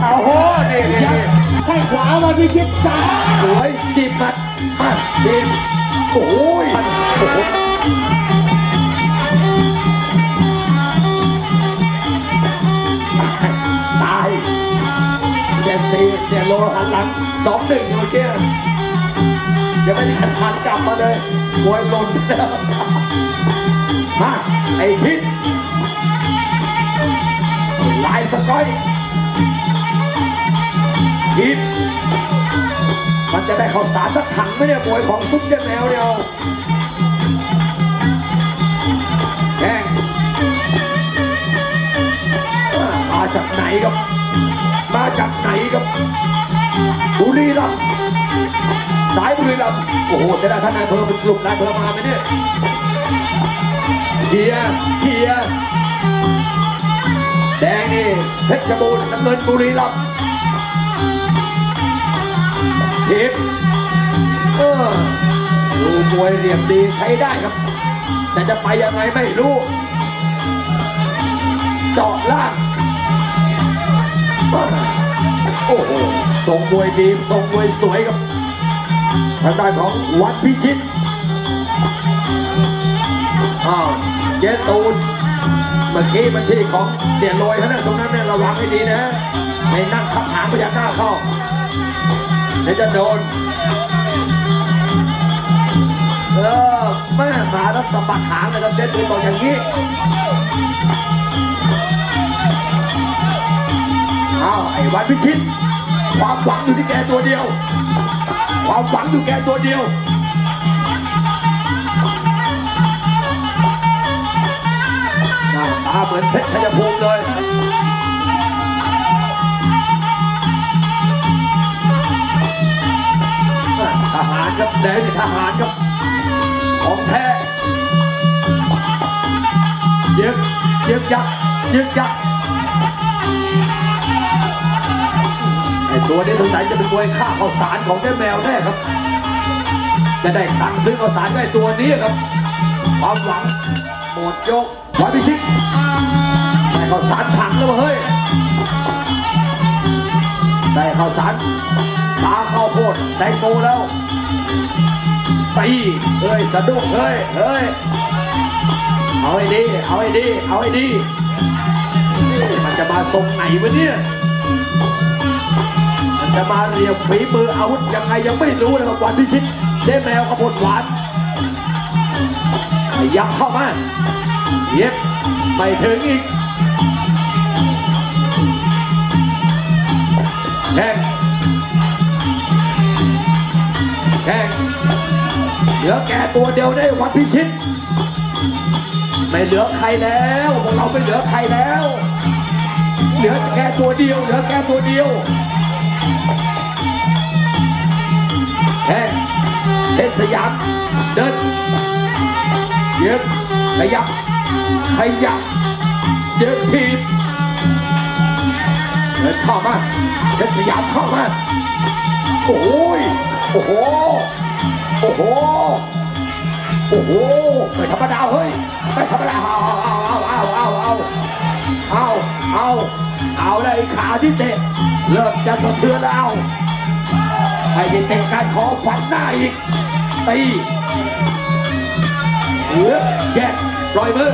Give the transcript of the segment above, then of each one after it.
โอ้โหนี่นี่นี่ให้ขวามาพิชิตซ้ายสวยจีบหมัดมาจีบโอ้ยมันโอ้โหตายเจ็ดสี่เสียโลหันหลังสองหนึ่งเมื่อกี้ยังไม่ได้ขันขันกลับมาเลยมวยหล่นแล้วมาไอ้พิษลายสก้อย จะได้ข้าวสารสักถังไหมเนี่ยมวยของซุปเจอร์แมวเนี่ยเอาแข่งมาจากไหนครับ มาจากไหนครับบุรีรัมย์สายบุรีรัมย์โอ้โหจะได้ท่านนายอำเป็นกลุ่มนายอำเภอมาไหมเนี่ยเฮียเฮียแดงนี่เพชรบูรณ์น้ำเงินบุรีรัมย์ ทิพย์เออดูมวยเหลี่ยมดีใช้ได้ครับ แต่จะไปยังไงไม่รู้เจาะล่างโอ้โหทรงมวยดีทรงมวยสวยครับทางด้านของวัดพิชิตอ้าวเจตูนเมื่อกี้มันที่ของเสียลอยเขานะตรงนั้นเนี่ยระวังให้ดีนะไม่นั่งขับหางพยักหน้าเข้า เดี๋ยวจะโดน เออแม่ขาแล้วสะบัดหางเลยครับเจ๊ตูนบอกอย่างนี้อ้าวไอ้วันพิชิต ความหวังอยู่ที่แกตัวเดียว ความหวังอยู่แกตัวเดียวหน้าตาเหมือนเพชรชัยภูมิเลย แดงทหารครับ ของแท้ยึกยึกยักยึกยักไอตัวนี้สงสัยจะเป็นมวยฆ่าข้าวสารของเจ้าแมวแน่ครับ จะได้ตังซื้อข้าวสารได้ตัวนี้ครับ ความหวังหมดยกวันพิชิตได้ข้าวสารถังแล้วเฮ้ยได้ข้าวสารตาข้าวโพดแตงโมแล้ว ตีเฮ้ยสะดุ้งเฮ้ยเฮ้ยเอาให้ดีเอาให้ดีเอาให้ดีมันจะมาทรงไหนวะเนี่ยมันจะมาเรียบฝีมืออาวุธยังไงยังไม่รู้นะครับวันพิชิตเจ๊แมวกระพดหวานขยับเข้ามาเย็บไม่ถึงอีกแข่งแข่ง เหลือแกตัวเดียวได้วันพิชิต ไม่เหลือใครแล้วพวกเราไม่เหลือใครแล้ว เหลือแกตัวเดียว เหลือแกตัวเดียวแข่งเพชรสยามเดินเย็บขยับขยับเย็บทีบเดินเข้ามาเพชรสยามเข้ามาโอ้ยโอ้โห โอ้โห โอ้โหไม่ธรรมดาเฮ้ยไม่ธรรมดาเอาเอาเอาเอาเอาเอาเอาเอาเอาเลยขาที่เตะเริ่มจะสะเทือนแล้วไอ้ที่เตะการขอฝันหน้าอีกตีเหลือแยกปล่อยมือ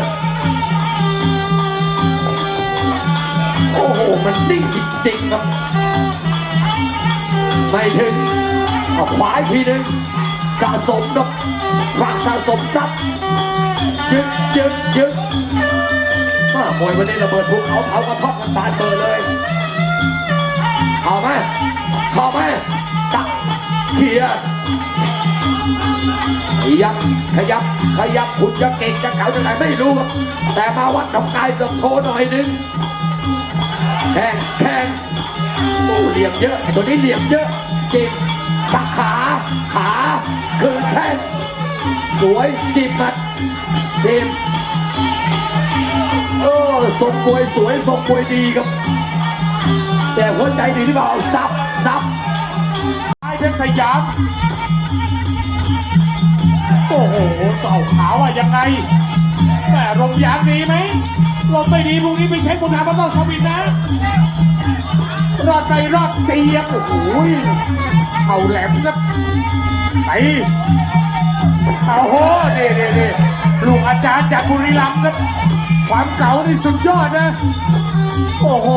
โอ้โห มันนิ่งจริงๆครับ ไม่ถึงเอาขวาอีกทีหนึ่ง สะสมครับฝากสะสมทรัพย์ยึกยึกยึกมามวยวันนี้ระเบิดภูเขาเผากระท่อมกันบานเบอร์เลยเอาไหมเข้าไหมตักเขียขยับขยับขยับหุ่นจะเก่งจะเก่าจะไหนไม่รู้ครับแต่มาวัดกับกายต้องโชว์หน่อยหนึงแข่งแข่ง เหลี่ยมเยอะไอ้ตัวนี้เหลี่ยมเยอะจริงตักขาขาคืนแข้งสวยจีบหมัดจีบเออทรงมวยสวยทรงมวยดีครับ แต่หัวใจดีหรือเปล่าซับซับไอ้เพชรสยามโอ้โหเสาขาวอะยังไงแต่ลมยางดีไหมลมไม่ดีพรุ่งนี้ไปเช็คบนทามาต้องสวินนะ รอดไปรอดเสียงโอ้โหเข่าแหลมครับไปเอาโหนี่นี่นี่ลูกอาจารย์จากบุรีรัมย์ครับ ความเก่านี่สุดยอดนะ โอ้โห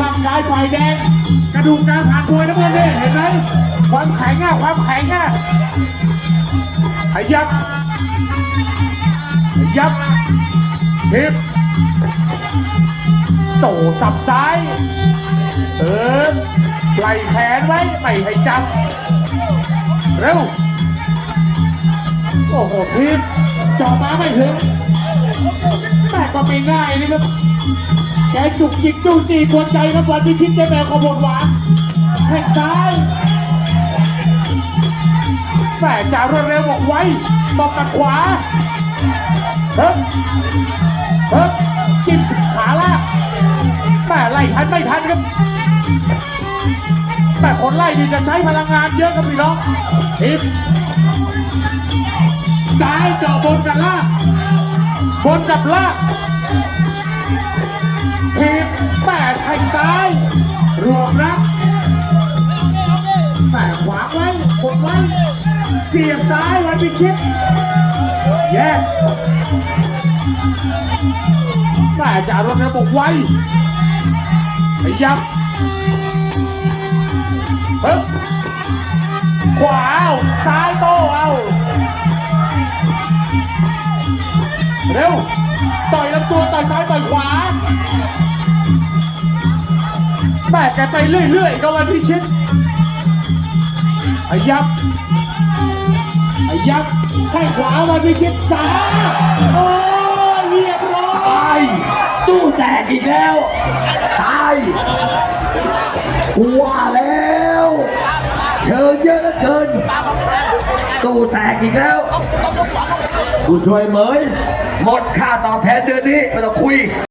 ร่างกายฝ่ายแดง กระดูกการผ่านมวยนะเพื่อนนี่เห็นไหมความแข็งอะความแข็งอะขยับขยับทิป โตสับซ้าย เออไหล่แขนไว้ไม่ให้จับ เร็ว โอ้โหทิปจ่อมาไม่ถึงแม่ก็ไม่ง่ายนะครับแกจุกจิกจู้จีกวนใจครับวันที่คิดจะแมวขบวนหวานแข้งซ้ายแม่จ่ารวดเร็วบอกไว้บอกกับขวาเฮ้ยเฮ้ยจิ้มขาลา แม่ไล่ทันไม่ทันครับแม่คนไล่นี่จะใช้พลังงานเยอะครับพี่น้องทิปซ้ายเจาะบนกับล่างบนกับล่างทีบแปดแทงซ้าย รวมนะแปดขวาไว้กดไว้เสียบซ้ายวันพิชิตแยกแม่จ่ารถระบบไว้ ขยับเฮ้ยขวาเอาซ้ายโตเอา เร็ว ต่อยลำตัวต่อยซ้ายต่อยขวาแบกกันไปเรื่อยๆก็วันพิชิตขยับขยับให้ขวาวันพิชิตสามโอ้ยเรียบร้อยตู้แตกอีกแล้ว ว่าแล้ว เชิญเยอะเหลือเกินตู้แตกอีกแล้วผู้ช่วยเหมยหมดค่าตอบแทนเดือนนี้ไม่ต้องคุย